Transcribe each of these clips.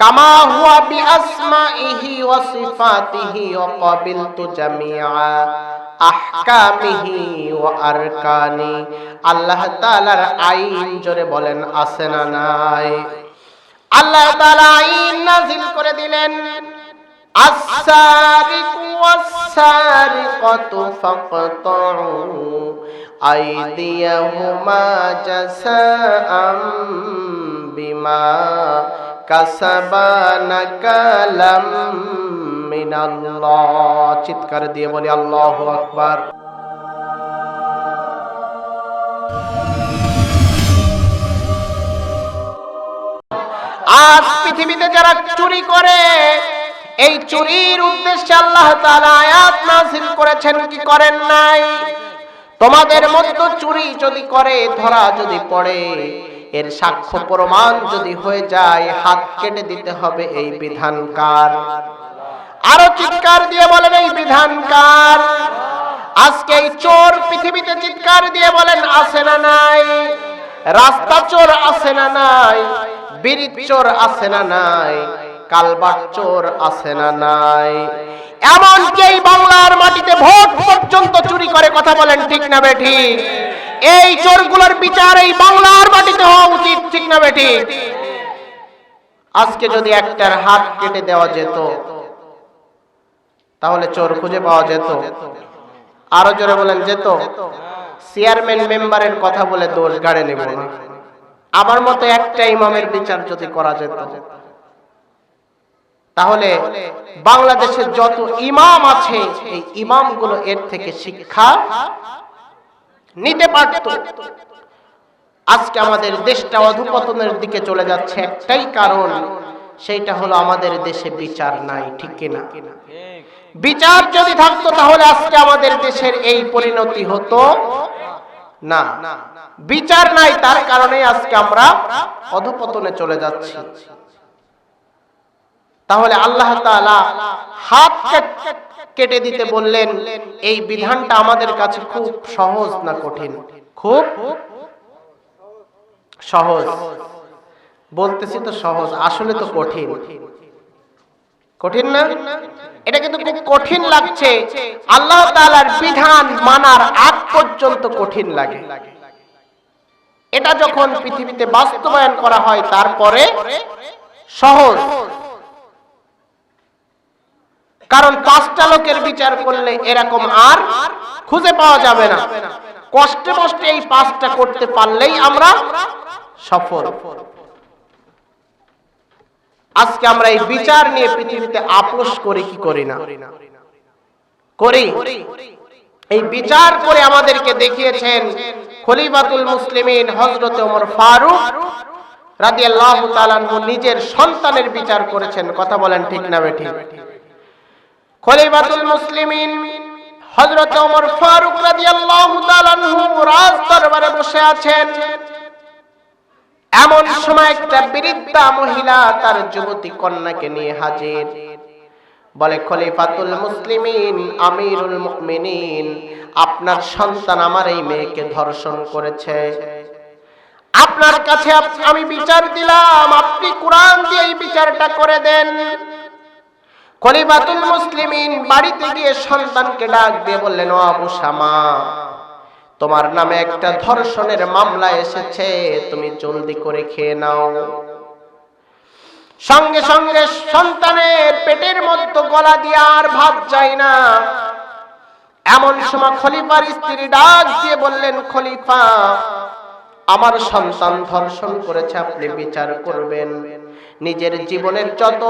কামা হুয়া বি আসমাইহি ওয়া সিফাতিহি ওয়া জামিআ আহকামিহি ওয়া আরকানি। আল্লাহ তাআলার আইন জোরে বলেন, আছে না নাই? আল্লাহ তাআলা আইন নাযিল করে দিলেন। আস-সারিকু ওয়াস-সারিকাতু ফাকতাউ আইদিয়াহুমা জাসাআম বিমা কাসাবানা কালাম মিনাল্লাহ। চিৎকার দিয়ে বলি, আল্লাহ আকবার। আজ পৃথিবীতে যারা চুরি করে, এই চুরির উদ্দেশ্যে আল্লাহ করেছেন, কি করেন নাই? তোমাদের মধ্যে চুরি যদি করে, ধরা যদি পড়ে এর সাক্ষ্য প্রমাণ যদি হয়ে যায়, হাত কেটে দিতে হবে এই বিধানকার আরও চিৎকার দিয়ে বলেন এই বিধানকার আজকে এই চোর পৃথিবীতে চিৎকার দিয়ে বলেন, আছে না নাই? রাস্তা চোর, আছে না নাই? বিড়ির চোর, আছে না নাই? কালবাট চোর, আছে না নাই? এমন এই বাংলার মাটিতে ভোট পর্যন্ত চুরি করে কথা বলেন, ঠিক না বেঠি এই চোরগুলোর বিচার এই বাংলার মাটিতে হওয়া উচিত, ঠিক না বেঠি আজকে যদি একটার হাত কেটে দেওয়া যেত, তাহলে চোর খুঁজে পাওয়া যেত। আরও জোরে বলেন, যেত? চেয়ারম্যান মেম্বারের কথা বলে দোষ গাড়ে নেব আমার মতো একটা ইমামের বিচার যদি করা যেত, তাহলে বাংলাদেশের যত ইমাম আছে, এই ইমামগুলো এর থেকে শিক্ষা নিতে পারত। আজকে আমাদের দেশটা অধুপতনের দিকে চলে যাচ্ছে, একটাই কারণ, সেইটা হলো আমাদের দেশে বিচার নাই, ঠিক কিনা বিচার যদি থাকতো তাহলে আজকে আমাদের দেশের এই পরিণতি হতো না। বিচার নাই, তার কারণে আজকে আমরা অধপতনে চলে যাচ্ছি। তাহলে আল্লাহ হাত কেটে দিতে বললেন, এই বিধানটা আমাদের কাছে খুব সহজ না কঠিন? খুব? সহজ। বলতেছি তো সহজ, আসলে তো কঠিন। কঠিন না? এটা কিন্তু খুব কঠিন লাগছে। আল্লাহ তাআলার বিধান মানার আগ পর্যন্ত কঠিন লাগে। এটা যখন পৃথিবীতে বাস্তবায়ন করা হয়, তারপরে সহজ। কারণ পাঁচটা লোকের বিচার করলে এরকম আর খুঁজে পাওয়া যাবে না। কষ্টে কষ্টে এই পাঁচটা করতে পারলেই আমরা সফল। আজকে আমরা এই বিচার নিয়ে পৃথিবীতে আপোষ করি কি করি না? করি। এই বিচার করে আমাদেরকে দেখিয়েছেন খলিফাতুল মুসলিমিন হযরত ওমর ফারুক রাদিয়াল্লাহু তাআলা নিজের সন্তানের বিচার করেছেন। কথা বলেন ঠিক না বেঠিক খলিফাতুল মুসলিমিন হযরত ওমর ফারুক রাদিয়াল্লাহু তাআলা রাজ দরবারে বসে আছেন। এমন সময় একটা বৃদ্ধা মহিলা তার যুবতী কন্যাকে নিয়ে হাজির। বলে, খলিফাতুল মুসলিমিন, আমিরুল মুমিনিন, আপনার সন্তান আমার এই মেয়েকে ধর্ষণ করেছে। আপনার কাছে আমি বিচার দিলাম, আপনি কোরআন দিয়ে এই বিচারটা করে দেন। খলিফাতুল মুসলিমিন বাড়িতে গিয়ে সন্তানকে ডাক দিয়ে বললেন, ও আবু শামা তোমার নামে একটা ধর্ষণের মামলা এসেছে, তুমি জলদি করে খেয়ে নাও। সঙ্গে সঙ্গে সন্তানের পেটের মধ্যে গলা দিয়ে আর ভাব যায় না। এমন সময় খলিফার স্ত্রী ডাক দিয়ে বললেন, খলিফা, আমার সন্তান ধর্ষণ করেছে, আপনি বিচার করবেন। নিজের জীবনের যত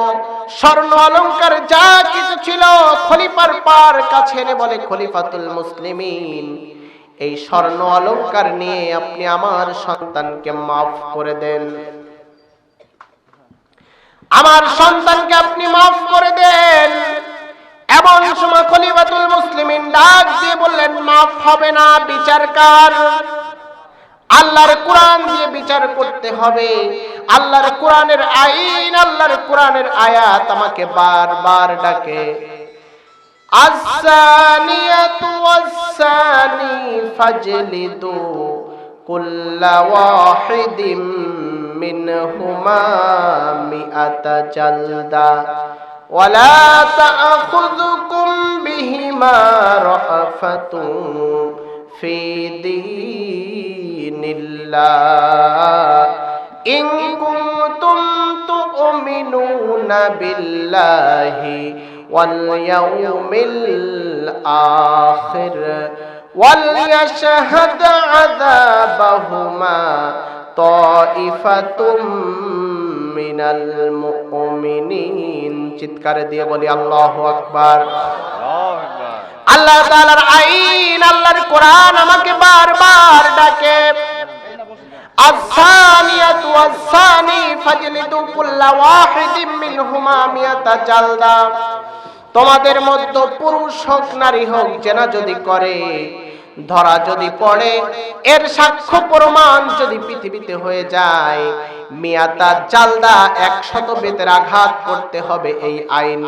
স্বর্ণ অলংকার যা কিছু ছিল খলিফার পার কাছে এনে বলে খলিফাতুল মুসলিমিন। এই স্বর্ণ অলংকার নিয়ে আপনি আমার সন্তানকে মাফ করে দেন। আমার সন্তানকে আপনি মাফ করে দেন। এমন সময় খলিফাতুল মুসলিমিন ডাক দিয়ে বললেন, মাফ হবে না, বিচারকার। আল্লাহর কোরআন দিয়ে বিচার করতে হবে। আল্লাহর কোরআনের আইন, আল্লাহর কোরআনের আয়াত আমাকে বারবার ডাকে। আসানিয়াতু ফাজলিদু মিনহুমা ওয়ালা বিহিমা রাফাতুন ফি الله إن كنتم تؤمنون بالله واليوم الآخر وليشهد عذابهما طائفة من المؤمنين চিৎকার দিয়ে বলি আল্লাহু আকবার আল্লাহ তাআলার আইন আল্লাহর কোরআন আমাকে বারবার ডাকে الثانية والثاني فاجلدوا كل واحد منهما مئة جلدة তোমাদের মধ্যে পুরুষ হোক নারী হোক জেনা যদি করে ধরা যদি পড়ে এর সাক্ষ্য প্রমাণ যদি পৃথিবীতে হয়ে যায় মিয়াতা জালদা একশত বেতের আঘাত করতে হবে এই আইন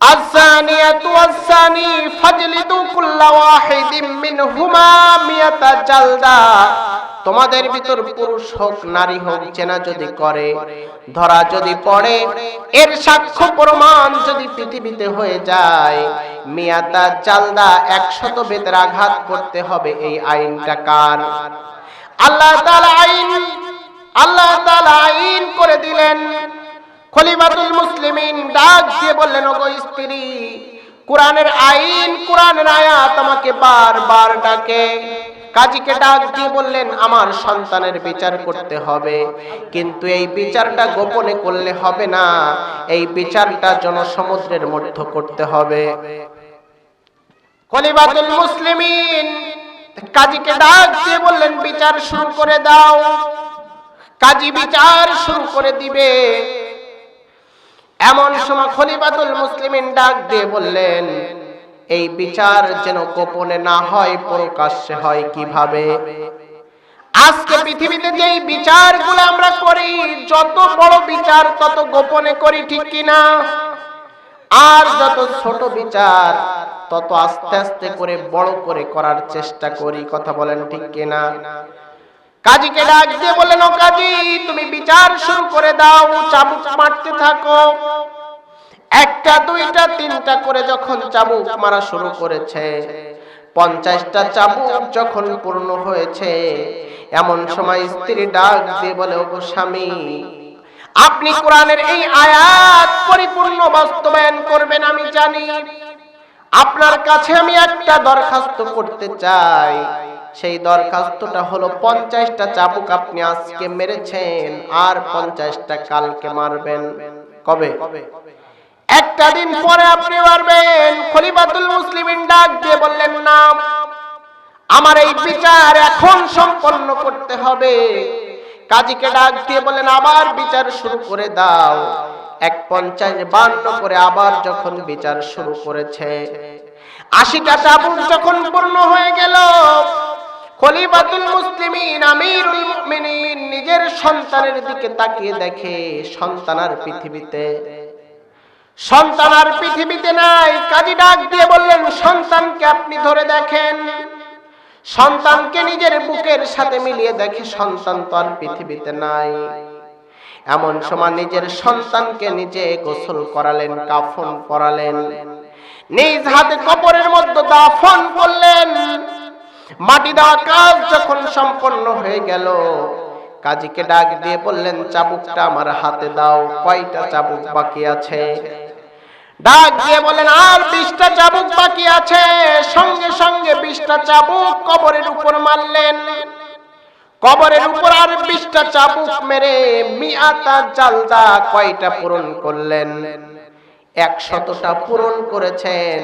কার الزانية والزاني فاجلدوا كل واحد منهما مئة جلدة তোমাদের ভিতর পুরুষ হোক নারী হোক চেনা যদি করে ধরা যদি পড়ে এর সাক্ষ্য প্রমাণ যদি পৃথিবীতে হয়ে যায় মিয়াতা জালদা একশত বেতের আঘাত করতে হবে এই আইনটা কার আল্লাহ তাআলা আইন আল্লাহ তাআলা আইন করে দিলেন খলিফাতুল মুসলিমিন ডাক দিয়ে বললেন, ওগো স্ত্রী, কোরআনের আইন, কোরআনের আয়াত আমাকে বারবার ডাকে। কাজীকে ডাক দিয়ে বললেন, আমার সন্তানের বিচার করতে হবে, কিন্তু এই বিচারটা গোপনে করলে হবে না। এই বিচারটা জনসমুদ্রের মধ্যে করতে হবে। খলিফাতুল মুসলিমিন কাজীকে ডাক দিয়ে বললেন, বিচার শুরু করে দাও। কাজী বিচার শুরু করে দিবে। এমন সময় খলিফাতুল মুসলিমিন ডাক দিয়ে বললেন, এই বিচার যেন গোপনে না হয়, প্রকাশ্যে হয় কীভাবে? আজকে পৃথিবীতে যে বিচারগুলো আমরা করি, যত বড় বিচার, তত গোপনে করি, ঠিক কিনা? আর যত ছোট বিচার, তত আস্তে আস্তে করে বড় করে করার চেষ্টা করি, কথা বলেন ঠিক কিনা? কাজীকে ডাক দিয়ে বললেন ও কাজী, তুমি বিচার শুরু করে দাও চাবুক মারতে থাকো। একটা, দুইটা, তিনটা করে যখন চাবুক মারা শুরু করেছে, পঞ্চাশটা চাবুক যখন পূর্ণ হয়েছে, এমন সময় স্ত্রী ডাক দিয়ে বলে ও স্বামী, আপনি কোরআনের এই আয়াত পরিপূর্ণ বাস্তবায়ন করবেন, আমি জানি। আপনার কাছে আমি একটা দরখাস্ত করতে চাই। সেই দরখাস্তটা হলো পঞ্চাশটা চাবুক আপনি আজকে মেরেছেন, আর পঞ্চাশটা কালকে মারবেন। কবে? একটা দিন পরে আপনি মারবেন। খলিফাতুল মুসলিমিন ডাক দিয়ে বললেন, না, আমার এই বিচার এখন সম্পন্ন করতে হবে। কাজীকে ডাক দিয়ে বলেন আবার বিচার শুরু করে দাও। এক পঞ্চাশ বান্ন করে আবার যখন বিচার শুরু করেছে, আশিটা চাবুক যখন পূর্ণ হয়ে গেল খলিফাতুল মুসলিমিন, আমিরুল মুমিনিন নিজের সন্তানের দিকে তাকিয়ে দেখে সন্তান আর পৃথিবীতে। সন্তান আর পৃথিবীতে নাই, কাজী ডাক দিয়ে বললেন, সন্তানকে আপনি ধরে দেখেন। সন্তানকে নিজের বুকের সাথে মিলিয়ে দেখে সন্তান তো আর পৃথিবীতে নাই। এমন সময় নিজের সন্তানকে নিজে গোসল করালেন, কাফন করালেন নিজ হাতে কবরের মধ্যে দাফন করলেন। মাটি দেওয়া কাজ যখন সম্পন্ন হয়ে গেল, কাজীকে ডাক দিয়ে বললেন, চাবুকটা আমার হাতে দাও, কয়টা চাবুক বাকি আছে? ডাক দিয়ে বলেন আর বিশটা চাবুক বাকি আছে। সঙ্গে সঙ্গে বিশটা চাবুক কবরের উপর মারলেন। কবরের উপর আর বিশটা চাবুক মেরে মিয়াতা জালদা কয়টা পূরণ করলেন? একশতটা পূরণ করেছেন।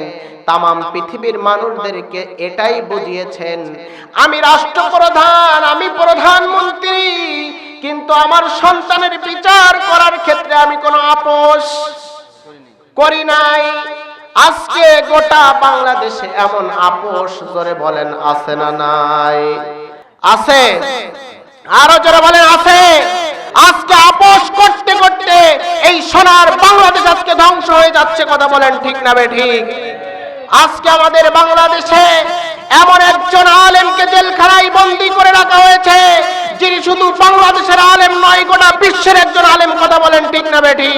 তামাম পৃথিবীর মানুষদেরকে এটাই বুঝিয়েছেন। আমি রাষ্ট্রপ্রধান, আমি প্রধানমন্ত্রী, কিন্তু আমার সন্তানের বিচার করার ক্ষেত্রে আমি কোনো আপোষ করি নাই। আজকে গোটা বাংলাদেশে এমন আপোষ, জোরে বলেন, আছে না নাই? আছে। আরও জোরে বলেন, আছে। আজকে আপোষ করতে করতে এই সোনার ধ্বংস হয়ে যাচ্ছে, কথা বলেন ঠিক না ঠিক? আজকে আমাদের বাংলাদেশে এমন একজন আলেমকে জেলখানায় বন্দি করে রাখা হয়েছে, যিনি শুধু বাংলাদেশের আলেম নয়, গোটা বিশ্বের একজন আলেম, কথা বলেন ঠিক না বেঠিক